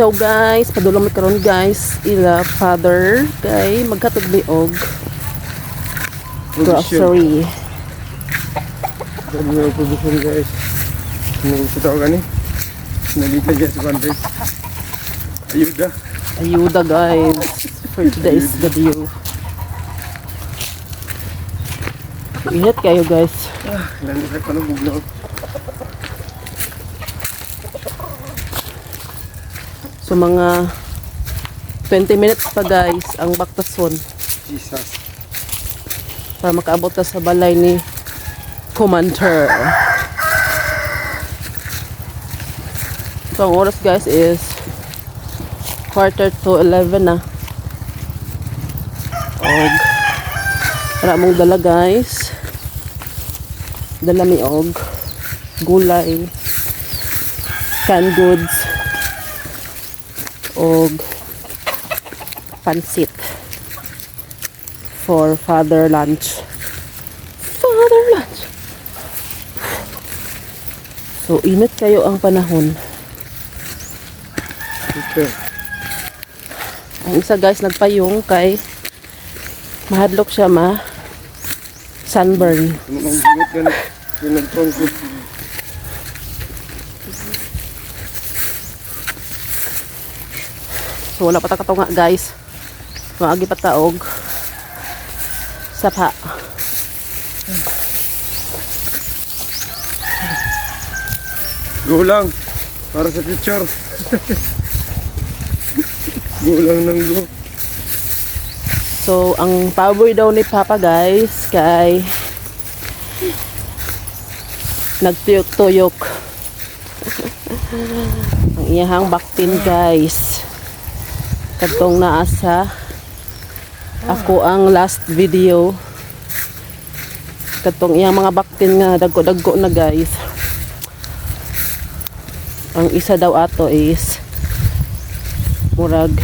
So guys, padulong mi karon guys, ila father kay maghatod mi og grocery. Sabi nga production guys. Sa tao gani. Nalita dyan sa country. Ayuda. Ayuda guys for today's video. Ingat kayo guys. Ah, ilan na pa ng bugnaw. So mga 20 minutes pa guys ang baktason Jesus. para makaabot na sa balay ni Commander. So ang oras guys is quarter to 11 na. Og para mong dala guys. Dala mi og gulay, canned goods, og pansit for father lunch. Father lunch. So, init kayo ang panahon. Okay. Ang isa guys, nagpayong kay mahadlok siya ma sunburn. Ano nang bigot gani. Yung nagpang ko. So, wala pa ta katunga guys. Maagi pa taog. Sapa. Go lang. Para sa picture. go lang ng go. So, ang paboy daw ni Papa guys, kay nagtuyok-tuyok. ang iyahang baktin guys. Katong naasa ako ang last video. Katong iyang mga baktin nga dagko-dagko na guys. Ang isa daw ato is murag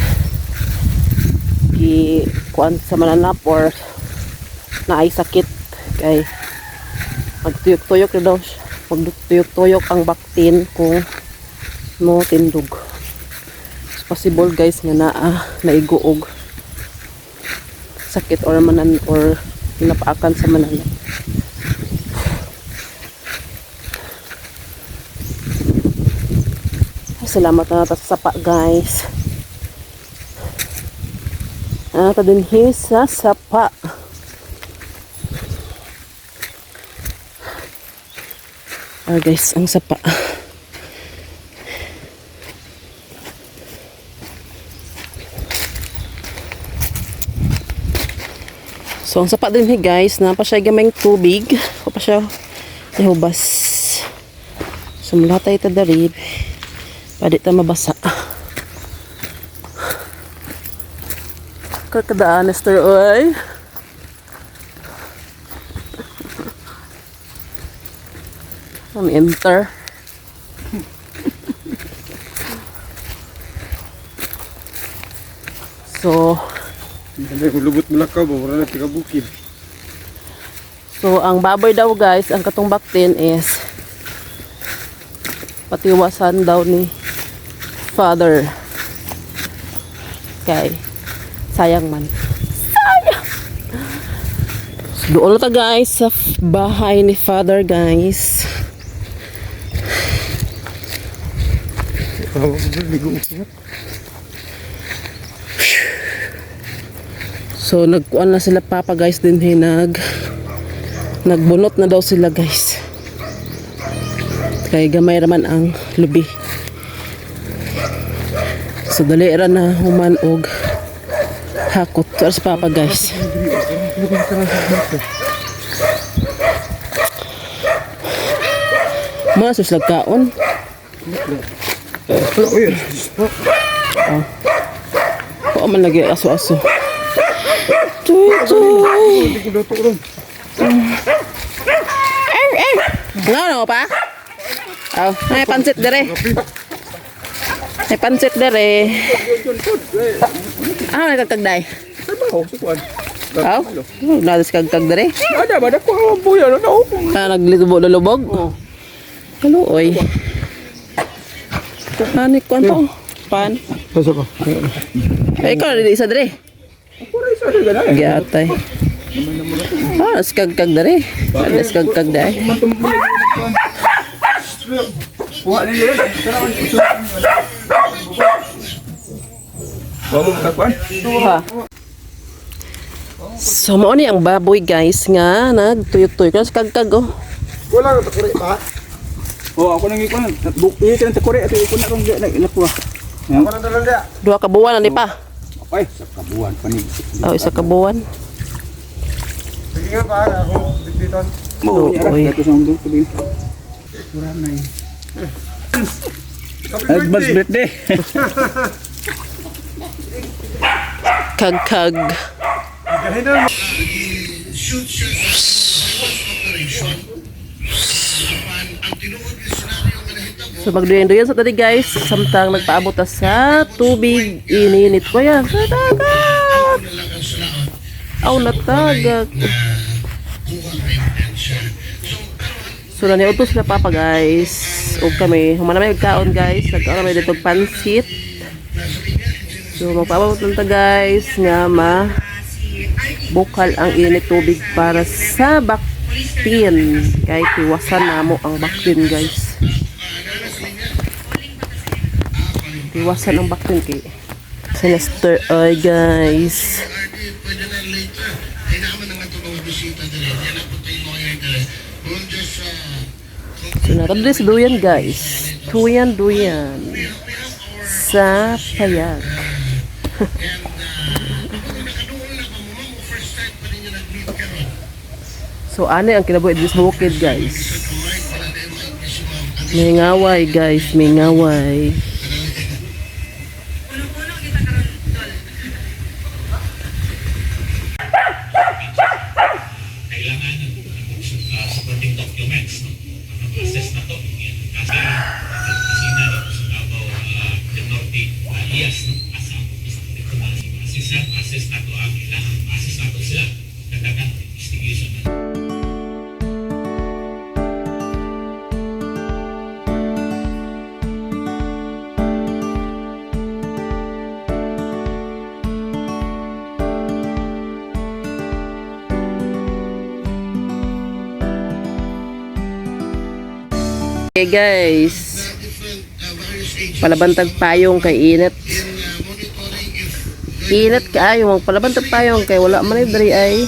gi kuan sa mananap or naay sakit kay magtuyok-tuyok na daw magtuyok-tuyok ang baktin kung no tindog possible guys nga naa naiguog sakit or manan or napaakan sa mananap Salamat na sa sapa guys. Ah, din sa sapa. Ah guys, ang sapa. So, ang sapa din guys, na pa siya gamay tubig. O pa siya nahubas. So, mula tayo tadarib. Pwede tayo mabasa. Kakadaan, Mr. Oy. Ang enter. So, lubot mo lakaw. Mura na tiga bukid. so ang baboy daw guys, ang katong baktin is patiwasan daw ni father. Kay sayang man. Sayang. So, doon na ta guys sa bahay ni father guys. Tawa ko dyan. Ligo ko. So nagkuan na sila papa guys din hey, nag nagbunot na daw sila guys. Kay gamay raman ang lubi. So dali ra na human og hakot Sa papa guys. Mga sus kaon. Pero, uy. Oo man lagi aso-aso. Tuy, tuy. Hindi ko dato ron. Nga ano pa? Oh, may pansit dere. May pansit dere. Ah, may kagkagday. Trabaho. Sukuan. Oh, nadas kagkag dere. Ada ba? Dako ang buya. Ano? Na naglulubo-lulubog. Hello, oy. Ani ko to. Pan. Pasok ko. Ay, ikaw na isa dre. Pura isa rin gana. Gyatay. Ah, skagkag dre. Ano skagkag kakuan. Ha. So, mo ni ang baboy guys nga nagtuyok-tuyok na skagkag oh. Wala ka takuri pa. Oh, ako nang ikuan. Bukti ka sa kore ato ikon na kung na ilapwa. Ako na dalan dia. Duha ka buwan na ni pa. Okay, sa kabuan panig. Oh, isa ka buwan. Sige nga pa ako bibiton. Oo, oy. ra sa mundo sabi. Pura na yun. Advance birthday. Kagkag. So magduyan-duyan sa tadi guys, samtang nagpaabot sa tubig, ininit ko yan. Sa dagat! Aw, natagak. So nani utos na papa guys. O kami, humana may kaon guys. Nagkaon may dito pansit. So magpaabot lang ta guys nga ma bukal ang init tubig para sa baktin. Kay tiwasan namo ang baktin guys. Tiwasan ang kay sinister oy guys. So nakadali sa duyan guys. Duyan duyan. Sa payag. So ano ang kinabuhi sa bukid guys. May ngaway guys, may ngaway. Okay guys. Palabantag payong kay init. Init kaayo, palabantag payong kay wala man ay diri ay.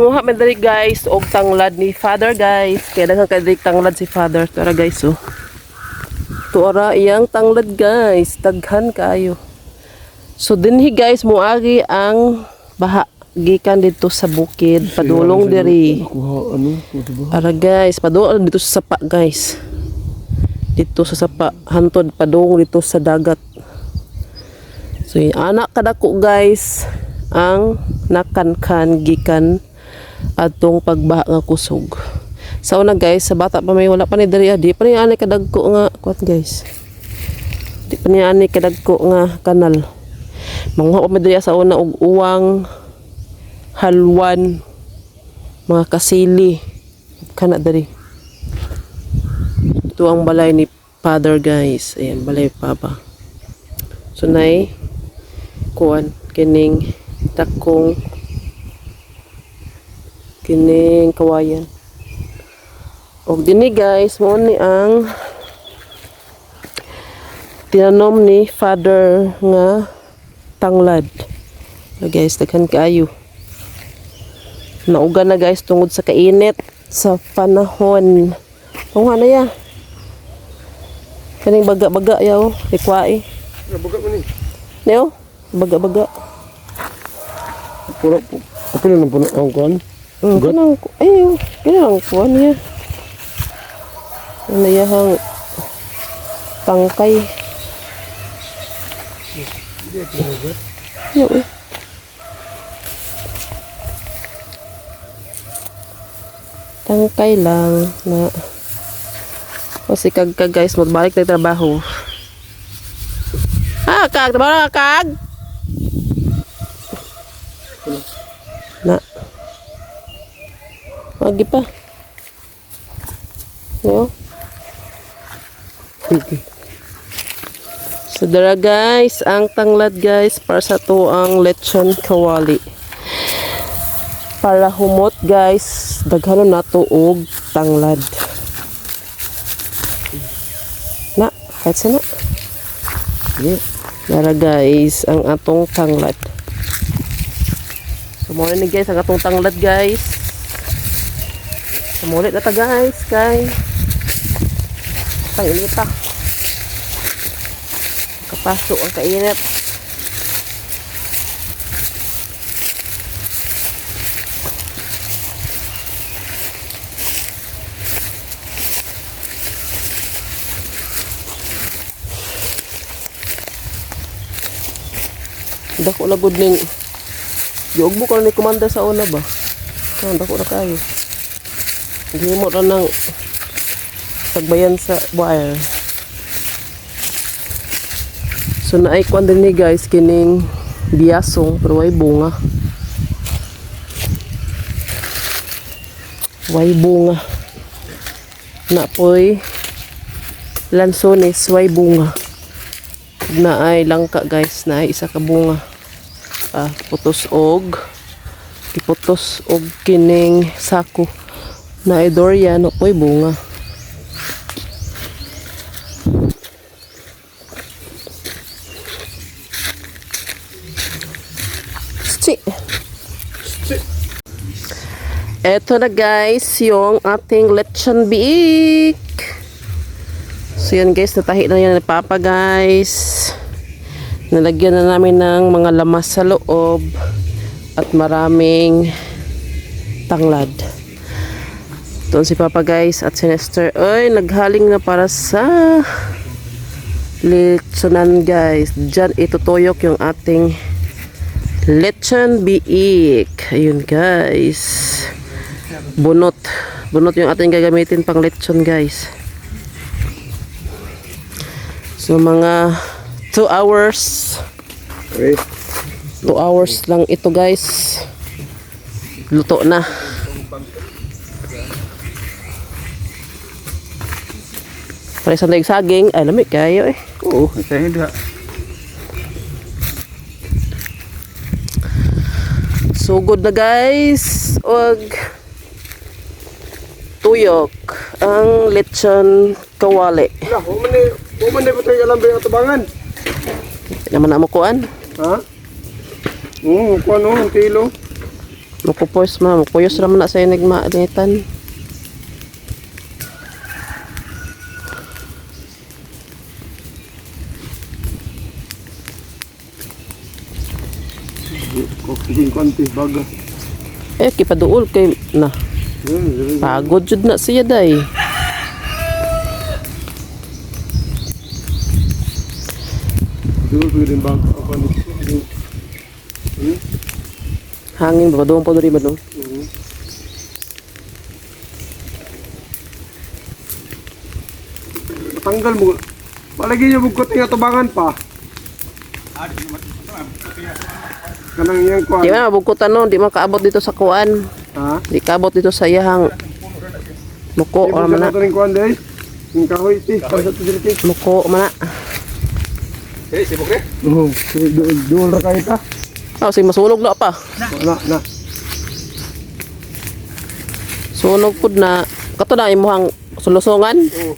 Manguha man diri guys og tanglad ni father guys. Kaya daghan kay diri tanglad si father. Tara guys oh. Tuara iyang tanglad guys. Daghan kaayo. So dinhi guys muagi ang baha gikan dito sa bukid padulong diri. Ano, diba? Ara guys, padulong dito sa sapa guys. Dito sa sapa hantod padung dito sa dagat. So anak kadako guys ang nakankan gikan atong pagbaha nga kusog. Sa una guys, sa bata pa may wala pa ni diri ah. di pa ni ani kadagko nga kwat guys. Di pa ni ani kadagko nga kanal. Manguha pa mi diri sa una og uwang halwan mga kasili kana diri. Ito ang balay ni father guys. Ayan, balay papa. So nay kuan kining takong kining kawayan. Og dini guys, mo ni ang tinanom ni father nga tanglad. So guys, daghan kaayo. Nauga na guys tungod sa kainit sa panahon. Tunga na ya. Kaning baga-baga yaw, ikwai. Nabuga mo ni. Neo, baga-baga. Ako na lang puno ang kuhan. Mm, Good. kanang ay kanang kuan niya. Ano yahang tangkay. Yo. eh. Tangkay lang na kasi kag kag guys magbalik na trabaho. Ah, kag, trabaho kag. Na. Lagi pa. Yo. Okay. So dara guys, ang tanglad guys para sa to ang lechon kawali. Para humot guys, daghano na to og tanglad. Na, kahit sana. Sige. Dara guys, ang atong tanglad. So ni guys, ang atong tanglad guys. Sumulit na ta guys, kay Kainit pa. Kapaso ang kainit. Dako na good ning Giugbo ko na ni commander sa una ba? Kaya dako na kayo. Gihimo ra ng tagbayan sa wire. So naay kwan din ni guys kining biyasong pero way bunga. Way bunga. Na poy lansones way bunga. Na ay langka guys na ay isa ka bunga. Ah, putos og iputos og kining sako na ay durian o poy bunga. Si. Eto na guys, yung ating lechon biik. So yan guys, natahi na yan ni Papa guys. Nalagyan na namin ng mga lamas sa loob at maraming tanglad. Doon si Papa guys at si Nestor. Ay, naghaling na para sa lechonan guys. Diyan itutuyok yung ating lechon biik. Ayun guys. Bunot. Bunot yung ating gagamitin pang lechon guys. So mga 2 hours. Okay. 2 hours lang ito guys. Luto na. Pare sa daig saging, ay lamig kayo eh. Oo, tayo diha. So good na guys. Og tuyok ang lechon kawali. Wala, human ni, human ni patay alam ba yung atabangan? Naman na mo kuan. Ha? Oo, kuhan o, ang kilo. Mukupos ma, mukuyos raman na sa inig Kukusin konti, baga. Eh, kipaduol kay na. Hmm, Pagod jud na siya day. Apa ni? Hmm? Hangin ba doon pa diri ba doon? Tanggal mo. Palagi niya bugkot nga tabangan pa. Kanang iyang kuhan. Di man mabugkutan no, di man kaabot dito sa kuan. Ha? Di kaabot dito sa iyahang muko Di or mana. sa rin kuhan day. Yung kahoy ti. Pasat ti dili ti. Muko mana. Oo. Duol ra kayo ta. Oh, si masulog na pa. Na, na. Sunog pud na kato na imuhang sulusongan. Oo.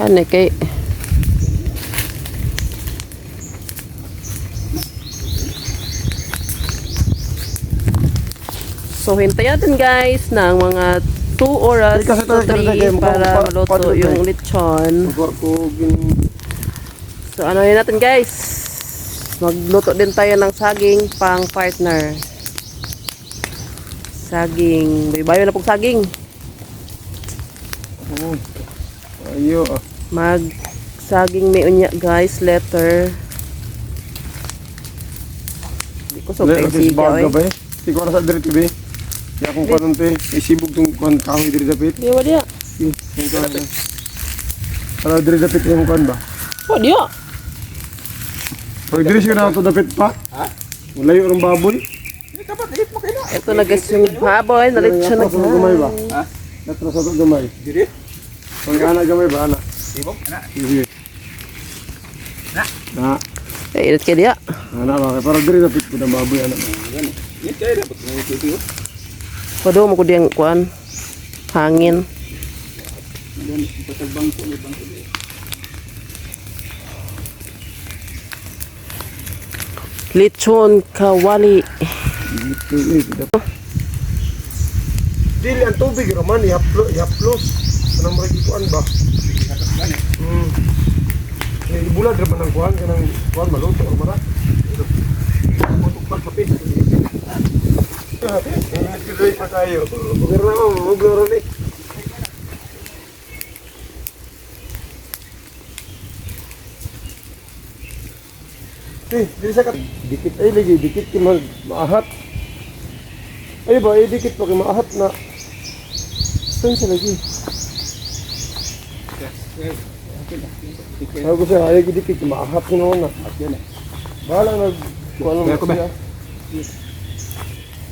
Ano kay So hintayin natin guys ng mga 2 oras to talaga, talaga, 3 mukhang para pa- maluto yung lechon. So ano yun natin guys? Magluto din tayo ng saging pang partner. saging. Bayo na pong saging. Ayo. ah. Mag saging may unya guys, letter. Di ko so kay kasi siga baga oy. ba eh. Na sa diri tibi. Di akong kanon te. Isibog tong kuan kahoy diri dapit. Di dia. Yung kuan. Ano diri dapit yung kuan ba? Wa dia. Pag diri siya na ito dapit pa. Ha? Malayo ng baboy. Ito na guys yung baboy, nalit siya na Natras sa gamay ba? Ha? Natras sa gamay. Diri? Pag anak gamay ba anak? Ibong, anak. Sige. Na. Na. Eh, init kay dia. Anak ba? Para diri dapit ko ng baboy anak. Yan kayo dapat na ito Pado mo ko diyang kuan. Hangin. Lechon kawali. Dili ang tubig raman ihaplo ihaplos. Anong mga kuan ba? Hmm. Ibulad raman ang kuan kanang kuan maluto or mara. Putok pa kapit. Kaya pa tayo. Pero na mo, maglaro ni. Eh, dili sa kat. Dikit ay lagi, dikit ki mag maahat. Ay ba, ay dikit pa ki maahat na. Saan siya lagi? Sabi ko siya, ay dikit ki maahat ki noon na. Bahala nag kuan mo siya.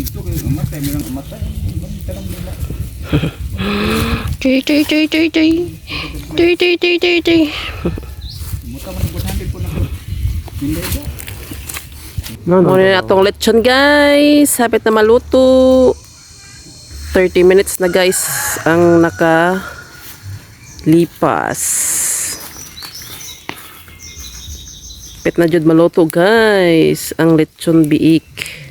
dito kayo umatay, mayroong umatay. Tanong nila. Tuy tuy tuy tuy tuy. Tuy tuy tuy tuy tuy. Muta man ang 100 po na ko. Hindi ba? Muna na atong lechon guys. Sapit na maluto. 30 minutes na guys ang naka lipas. Pit na jud maluto guys ang lechon biik.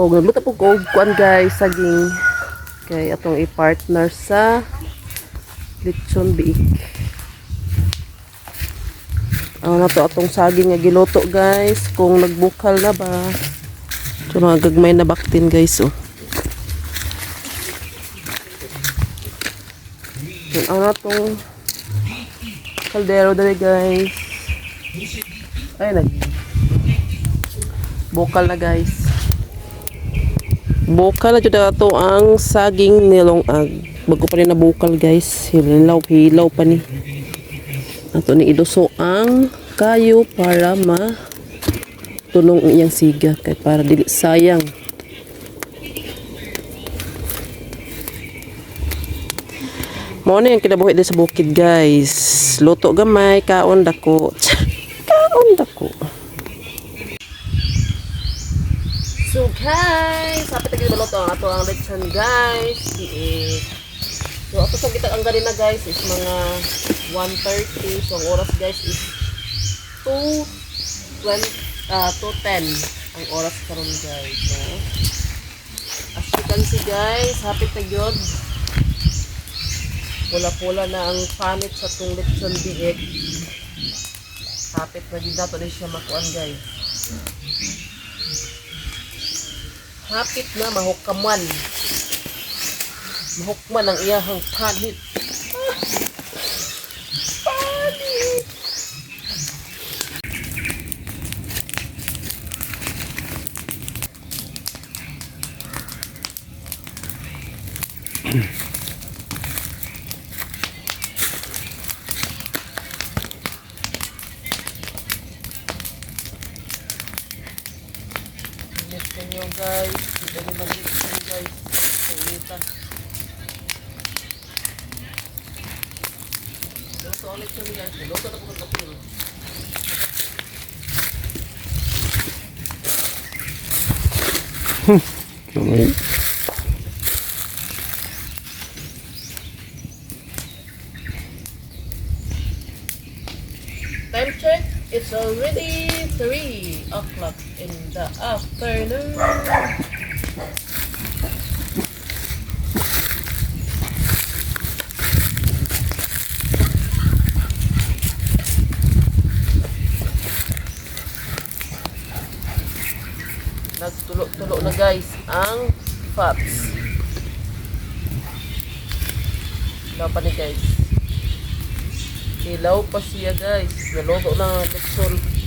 Oh, nagluto po ko kuan guys saging kay atong i-partner sa lechon biik. Ano na to atong saging nga giluto guys kung nagbukal na ba. Ito mga gagmay na baktin guys oh. Yan ano na tong kaldero dali guys. Ay nag bukal na guys. Bukal na jud ato ang saging nilongag. Bago pa rin na bukal guys. Hilaw, hilaw pa ni. Ato ni iduso ang kayo para ma tulong ang iyang siga kay para dili sayang. Mo na yung kinabuhi din sa bukid guys. Luto gamay, kaon dako. kaon dako. Guys, sapit lagi maluto ang ato ang lechon guys. Di So ato sa kita ang ganina guys is mga 1.30. So ang oras guys is 2.20 ah 2.10 ang oras karon guys. So, as you can see guys, hapit na yun. Pula-pula na ang panit sa itong lechon biik. Hapit na din nato din siya makuan guys. Hapit na mahukaman. Mahukman ang iyahang panit. Panit! Nyo guys. Ito ni mag-lipson guys. Kainitan. Luto ulit yun guys. Luto na po kapil. Okay. Time check. It's already 3 o'clock in the afternoon. Nagtulo-tulo na guys ang fats. Pa ni guys. Ilaw pa siya guys. Naluto na ang lechon.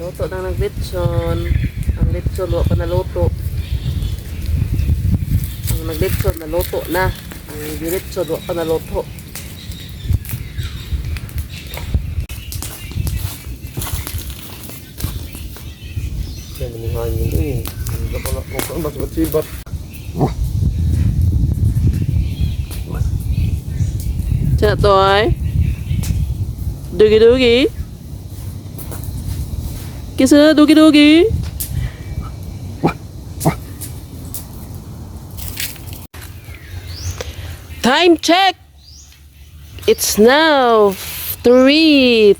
Naluto na ng lechon. Ang lechon wa pa naluto. Ang naglechon naluto na. Ang lechon wa pa naluto. Kaya manihangin eh. Hindi pa na kung saan ba sibat Siya to ay. Dugi dugi. Kisa dugi dugi. Time check. It's now 3:20.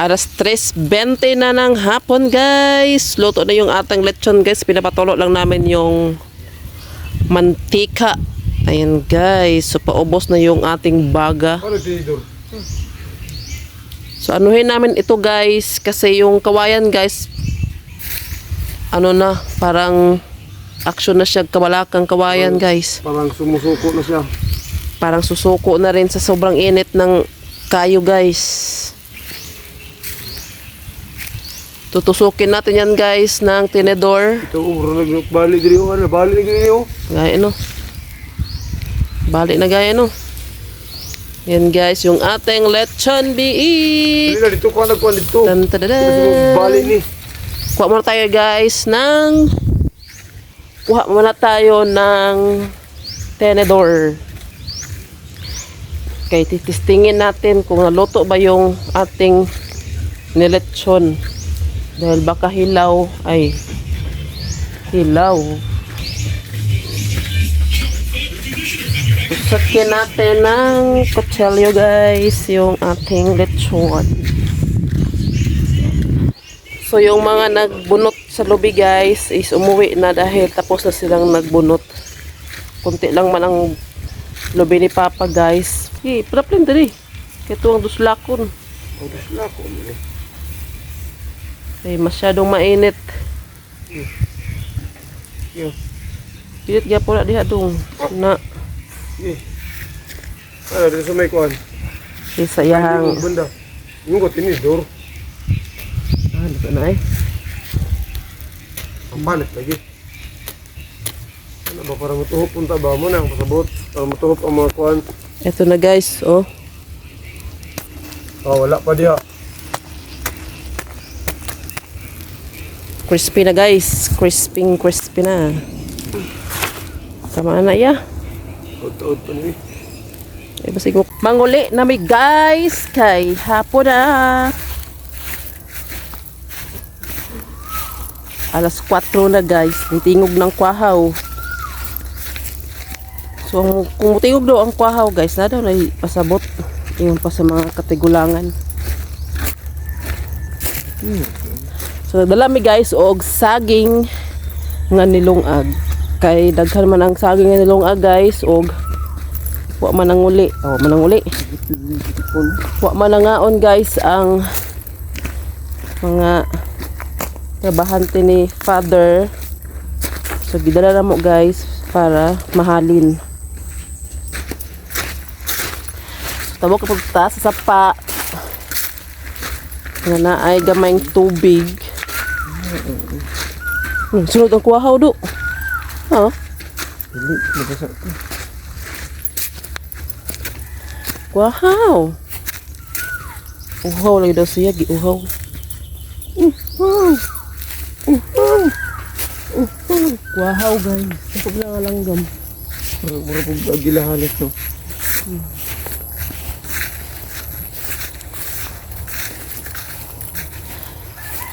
Alas 3.20 na ng hapon guys. Luto na yung atang lechon guys. Pinapatulo lang namin yung mantika. Ayan guys. So paubos na yung ating baga. Ano? So anuhin namin ito guys. Kasi yung kawayan guys. Ano na. Parang action na siya. Kawalakang kawayan guys. Parang sumusuko na siya. Parang susuko na rin sa sobrang init ng kayo guys. Tutusukin natin yan guys ng tinedor. Ito, uro nagbalik diri o ano, balik diri o. Gaya no. Balik na gaya no. Yan guys, yung ating lechon biik. na dito ko nagkuan dito. Tan Ito tadada. balik ni. Kuha muna tayo guys ng kuha muna tayo ng tenedor. Okay, titistingin natin kung naluto ba yung ating nilechon. Dahil baka hilaw ay hilaw. Sakyan natin ng kutsilyo guys yung ating lechon. So yung mga nagbunot sa lobby guys is umuwi na dahil tapos na silang nagbunot. Kunti lang man ang lobby ni Papa guys. Hey, problem dali. Kaya ang duslakon. O sila ko. Ay, masyadong mainit. Yo. Pilit gaya po na diha dong. Na, Eh. Ano dito sa may kuan? isayahang. Yung banda. Yung ko tinidor. Ah, dito na eh. Ang palit lagi. Ano ba para matuhop punta ba mo na ang pasabot para matuhop ang mga kuan. Ito na guys, oh. Ah, wala pa diha. Crispy na guys. Crispy, crispy na. Tama na ya. Ut-ut pa ni. Eh, basta ko manguli na mi guys kay hapon na. Alas 4 na guys, tingog ng kwahaw. So kung tingog daw ang kwahaw guys, na daw na pasabot. Yung pa sa mga katigulangan. Hmm. So nagdala guys og saging nga nilungag. Kay daghan man ang saging nga nilungag guys og wa man ang uli. Oh, man ang uli. Wa man nangaon guys ang mga trabahante ni father. So gidala na mo guys para mahalin. Tabo kapag taas sa sapa nga na ay gamayng tubig. Hmm, sunod ang kuwahaw do. Ha? Dili, nabasa. Wow! Uhaw lagi daw siya, giuhaw. Wahaw guys. Sakop na nga langgam. Mura mura pong agilahalit no.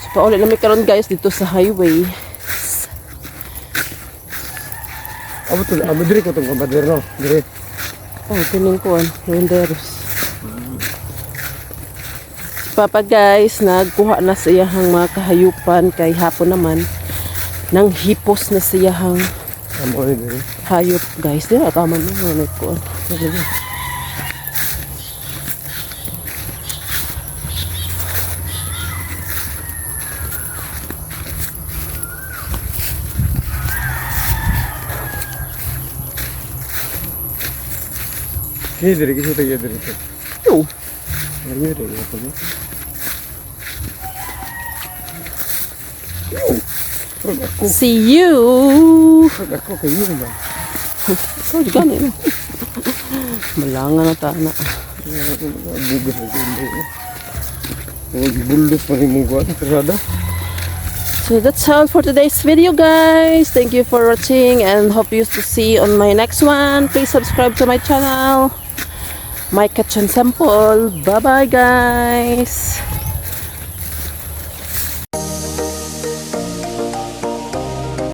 So paulit na may karon guys dito sa highway. Amo to, amo diri ko tong kabader no. Diri. Oh, tining ko an. Si Papa guys, nagkuha na sa iyahang mga kahayupan kay hapon naman nang hipos na sa iyahang Amo diri. hayop guys. Di ba tama mo mga ko. Kini diri kasi tayo diri. Yo, Diri diri ako no. Pag ako, see you. pag ako kayo na. Oh, di gani no. Malangan na ta na. Bugas ako hindi. Huwag buldos pa rin mong kuha. Kasada. So that's all for today's video guys. Thank you for watching and hope you to see on my next one. Please subscribe to my channel. My Kitchen Sample. Bye bye guys.